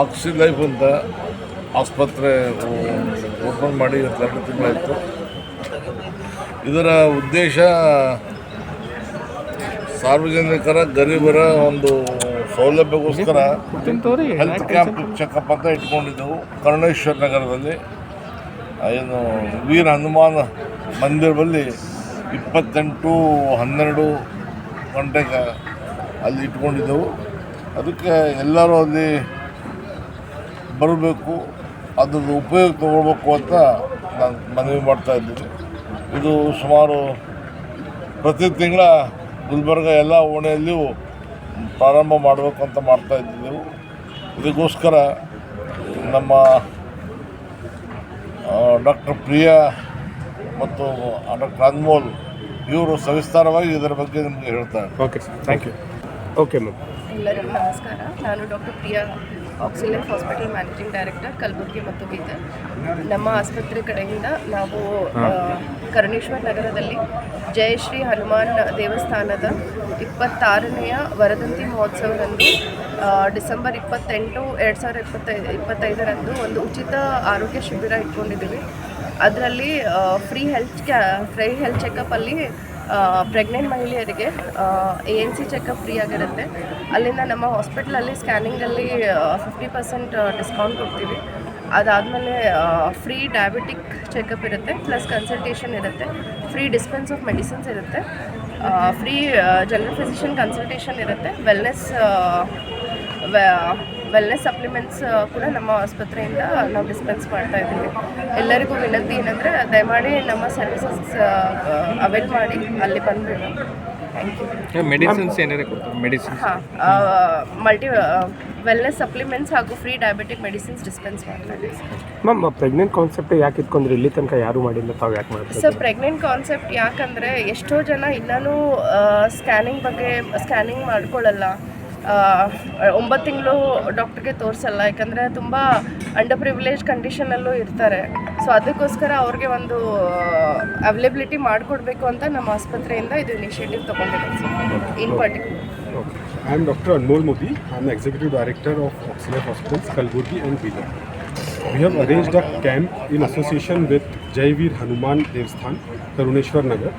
Oxy life ಅಂತ ಆಸ್ಪತ್ರೆ open ಮಾಡಿ ಎರಡು ತಿಂಗಳಾಯಿತು ಇದರ ಉದ್ದೇಶ ಸಾರ್ವಜನಿಕರ ಗರೀಬರ ಒಂದು ಸೌಲಭ್ಯಗೋಸ್ಕರ ಹೆಲ್ತ್ ಕ್ಯಾಂಪ್ ಚೆಕಪ್ ಅಂತ ಇಟ್ಕೊಂಡಿದ್ದೆವು ಕರುಣೇಶ್ವರ ನಗರದಲ್ಲಿ ಏನು ವೀರ ಹನುಮಾನ್ ಮಂದಿರದಲ್ಲಿ ಇಪ್ಪತ್ತೆಂಟು ಹನ್ನೆರಡು ಗಂಟೆಗೆ ಅಲ್ಲಿ ಇಟ್ಕೊಂಡಿದ್ದೆವು ಅದಕ್ಕೆ ಎಲ್ಲರೂ ಅಲ್ಲಿ ಬರಬೇಕು ಅದ್ರದ್ದು ಉಪಯೋಗ ತಗೊಳ್ಬೇಕು ಅಂತ ನಾನು ಮನವಿ ಮಾಡ್ತಾ ಇದ್ದೀನಿ ಇದು ಸುಮಾರು ಪ್ರತಿ ತಿಂಗಳ ಗುಲ್ಬರ್ಗ ಎಲ್ಲ ಓಣೆಯಲ್ಲಿಯೂ ಪ್ರಾರಂಭ ಮಾಡಬೇಕು ಅಂತ ಮಾಡ್ತಾ ಇದ್ದೀವಿ ಇದಕ್ಕೋಸ್ಕರ ನಮ್ಮ ಡಾಕ್ಟರ್ ಪ್ರಿಯಾ ಮತ್ತು ಡಾಕ್ಟರ್ ಅನ್ಮೋಲ್ ಇವರು ಸವಿಸ್ತಾರವಾಗಿ ಇದರ ಬಗ್ಗೆ ನಿಮಗೆ ಹೇಳ್ತಾರೆ okay sir thank you okay ma'am ಎಲ್ಲರಿಗೂ ನಮಸ್ಕಾರ ನಾನು doctor Priya oxygen hospital managing director Kalaburagi ಮತ್ತು ಬೀದರ್ ನಮ್ಮ ಆಸ್ಪತ್ರೆ ಕಡೆಯಿಂದ ನಾವು ಕರ್ಣೇಶ್ವರ ನಗರದಲ್ಲಿ ಜಯಶ್ರೀ ಹನುಮಾನ್ ದೇವಸ್ಥಾನದ ಇಪ್ಪತ್ತಾರನೆಯ ವರದಂತಿ ಮಹೋತ್ಸವದಂದು ಡಿಸೆಂಬರ್ ಇಪ್ಪತ್ತೆಂಟು ಎರಡು ಸಾವಿರದ ಇಪ್ಪತ್ತೈ ಇಪ್ಪತ್ತೈದರಂದು ಒಂದು ಉಚಿತ ಆರೋಗ್ಯ ಶಿಬಿರ ಇಟ್ಕೊಂಡಿದ್ದೀವಿ ಅದರಲ್ಲಿ ಫ್ರೀ ಹೆಲ್ತ್ ಕ್ಯಾ ಫ್ರೀ ಹೆಲ್ತ್ ಚೆಕಪ್ಪಲ್ಲಿ ಪ್ರೆಗ್ನೆಂಟ್ ಮಹಿಳೆಯರಿಗೆ A N C checkup free ಆಗಿರುತ್ತೆ ಅಲ್ಲಿಂದ ನಮ್ಮ ಹಾಸ್ಪಿಟ್ಲಲ್ಲಿ ಸ್ಕ್ಯಾನಿಂಗಲ್ಲಿ ಫಿಫ್ಟಿ ಪರ್ಸೆಂಟ್ ಡಿಸ್ಕೌಂಟ್ ಕೊಡ್ತೀವಿ ಅದಾದಮೇಲೆ ಫ್ರೀ ಡಯಾಬಿಟಿಕ್ ಚೆಕಪ್ ಇರುತ್ತೆ ಪ್ಲಸ್ ಕನ್ಸಲ್ಟೇಷನ್ ಇರುತ್ತೆ ಫ್ರೀ ಡಿಸ್ಪೆನ್ಸ್ ಆಫ್ ಮೆಡಿಸಿನ್ಸ್ ಇರುತ್ತೆ ಫ್ರೀ ಜನರಲ್ ಫಿಸಿಷಿಯನ್ ಕನ್ಸಲ್ಟೇಷನ್ ಇರುತ್ತೆ ವೆಲ್ನೆಸ್ ವೆಲ್ನೆಸ್ ಸಪ್ಲಿಮೆಂಟ್ಸ್ uh, ಕೂಡ ನಮ್ಮ ಆಸ್ಪತ್ರೆಯಿಂದ ನಾವು ಡಿಸ್ಪೆನ್ಸ್ ಮಾಡ್ತಾ ಇದ್ದೀವಿ ಎಲ್ಲರಿಗೂ ವಿನಂತಿ ಏನಂದರೆ ದಯಮಾಡಿ ನಮ್ಮ ಸರ್ವಿಸಸ್ ಅವೈಲ್ uh, uh, ಮಾಡಿ ಅಲ್ಲಿ ಬಂದುಬಿಟ್ಟು ಮೆಡಿಸಿನ್ಸ್ ಮಲ್ಟಿ ವೆಲ್ನೆಸ್ ಸಪ್ಲಿಮೆಂಟ್ಸ್ ಹಾಗೂ ಫ್ರೀ ಡಯಾಬಿಟಿಕ್ ಮೆಡಿಸಿನ್ಸ್ ಡಿಸ್ಪೆನ್ಸ್ ಮಾಡ್ತಾ ಮ್ಯಾಮ್ ಪ್ರೆಗ್ನೆಂಟ್ ಕಾನ್ಸೆಪ್ಟ್ ಯಾಕೆ ಇಟ್ಕೊಂಡ್ರೆ ಇಲ್ಲಿ ತನಕ ಯಾರು ಮಾಡಿಲ್ಲ ಸರ್ ಪ್ರೆಗ್ನೆಂಟ್ ಕಾನ್ಸೆಪ್ಟ್ ಯಾಕಂದ್ರೆ ಎಷ್ಟೋ ಜನ ಇನ್ನೂ ಸ್ಕ್ಯಾನಿಂಗ್ ಬಗ್ಗೆ ಸ್ಕ್ಯಾನಿಂಗ್ ಮಾಡ್ಕೊಳ್ಳಲ್ಲ ಒಂಬತ್ತು ತಿಂಗಳು ಡಾಕ್ಟ್ರಿಗೆ ತೋರಿಸಲ್ಲ ಯಾಕಂದರೆ ತುಂಬ ಅಂಡರ್ ಪ್ರಿವಿಲೇಜ್ ಕಂಡೀಷನಲ್ಲೂ ಇರ್ತಾರೆ ಸೊ ಅದಕ್ಕೋಸ್ಕರ ಅವ್ರಿಗೆ ಒಂದು ಅವೈಲೇಬಿಲಿಟಿ ಮಾಡಿಕೊಡ್ಬೇಕು ಅಂತ ನಮ್ಮ ಆಸ್ಪತ್ರೆಯಿಂದ ಇದು initiative ತೊಗೊಂಡಿರೋದು in particular I am doctor Anmol Modi I am executive director of oxylate hospitals Kalaburagi and Bidar we have arrange a camp in with with Hanuman Hanuman Devasthan Karuneshwar Nagar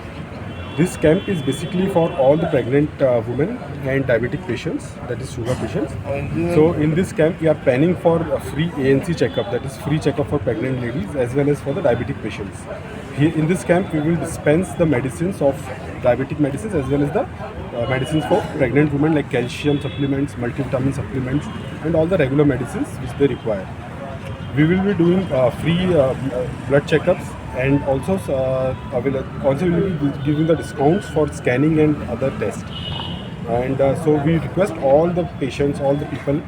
This camp is basically for all the pregnant uh, women and diabetic patients, that is sugar patients. So in this camp, we are planning for a free ANC checkup, that is free checkup for pregnant ladies as well as for the diabetic patients. Here in this camp, we will dispense the medicines of diabetic medicines as well as the uh, medicines for pregnant women like calcium supplements, multivitamin supplements, and all the regular medicines which they require. We will be doing uh, free uh, blood checkups and also uh, will also will be giving the discounts for scanning and other tests. And uh, so we request all the patients, all the people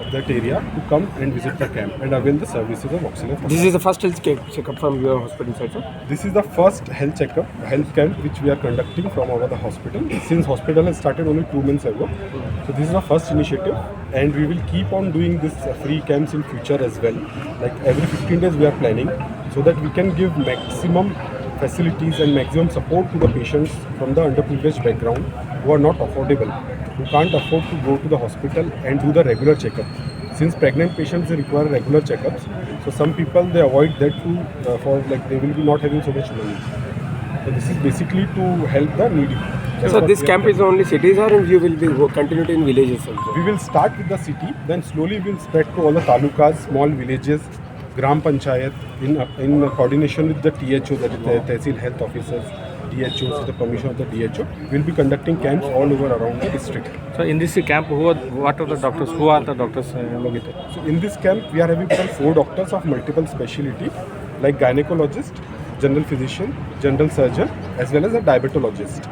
of that area to come and visit the camp and avail the services of Oxygen. This is the first health checkup from your hospital side, sir? This is the first health checkup, health camp which we are conducting from our the hospital. Since hospital has started only two months ago, so this is the first initiative and we will keep on doing this uh, free camps in future as well. Like every 15 days we are planning so that we can give maximum facilities and maximum support to the patients from the underprivileged background who are not affordable, who can't afford to go to the hospital and do the regular checkup. Since pregnant patients they require regular checkups, so some people they avoid that to, uh, for like they will be not having so much money. So this is basically to help the needy. so this camp is only cities or you will be continued in villages also? We will start with the city, then slowly we will spread to all the talukas, small villages, Gram Panchayat, in coordination with the THO, that is the Tehsil Health Officers, DHO, so the permission of the DHO, will be conducting camps all over around the district. So in this camp, who are the doctors? Uh, so in this camp, we are having 4 doctors of multiple specialty, like gynecologist, general physician, general surgeon, as well as a diabetologist.